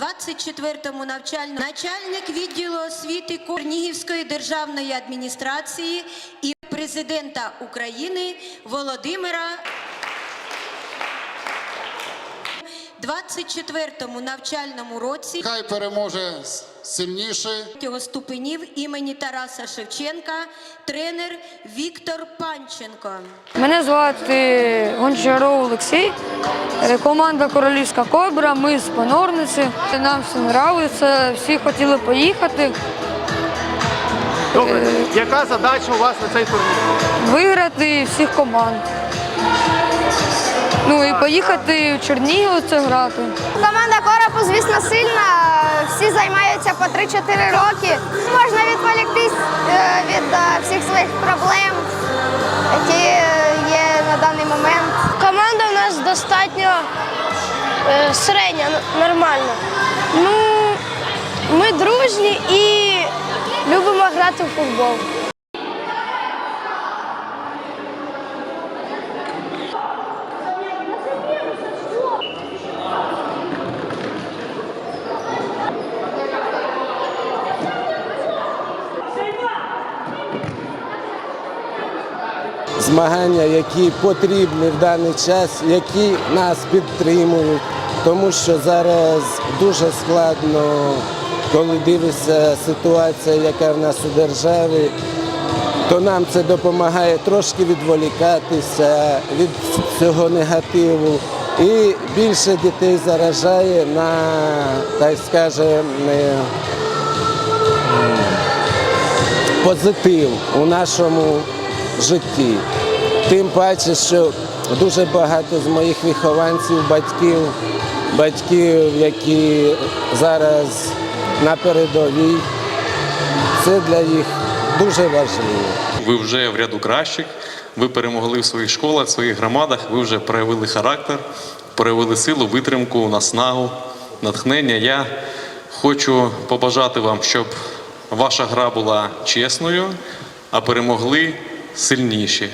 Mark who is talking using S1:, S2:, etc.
S1: 24-му навчальному начальник відділу освіти Корнігівської державної адміністрації і президента України Володимира 24-му навчальному році.
S2: Хай переможе сильніший.
S1: третього ступенів імені Тараса Шевченка тренер Віктор Панченко.
S3: Мене звати Гончаров Олексій, команда Королівська Кобра, ми з Понорниці. Нам все подобається, всі хотіли поїхати,
S4: Добре, яка задача у вас на цей турнір?
S3: виграти всіх команд. Ну і поїхати в Чернігів це грати.
S5: Команда Коропу, звісно, сильна. Всі займаються по 3-4 роки. Можна відволіктись е, від е, всіх своїх проблем, які е, є на даний момент.
S6: Команда у нас достатньо середня, нормальна. Ну, ми дружні і любимо грати в футбол.
S7: Змагання, які потрібні в даний час, які нас підтримують, тому що зараз дуже складно, коли дивишся ситуація, яка в нас у державі, то нам це допомагає трошки відволікатися від цього негативу. І більше дітей заражає на, так скажемо, позитив у нашому житті. Тим паче, що дуже багато з моїх вихованців, батьків, батьків, які зараз на передовій, це для їх дуже важливо.
S8: Ви вже в ряду кращих. Ви перемогли в своїх школах, в своїх громадах. Ви вже проявили характер, проявили силу, витримку, наснагу, натхнення. Я хочу побажати вам, щоб ваша гра була чесною, а перемогли сильніші.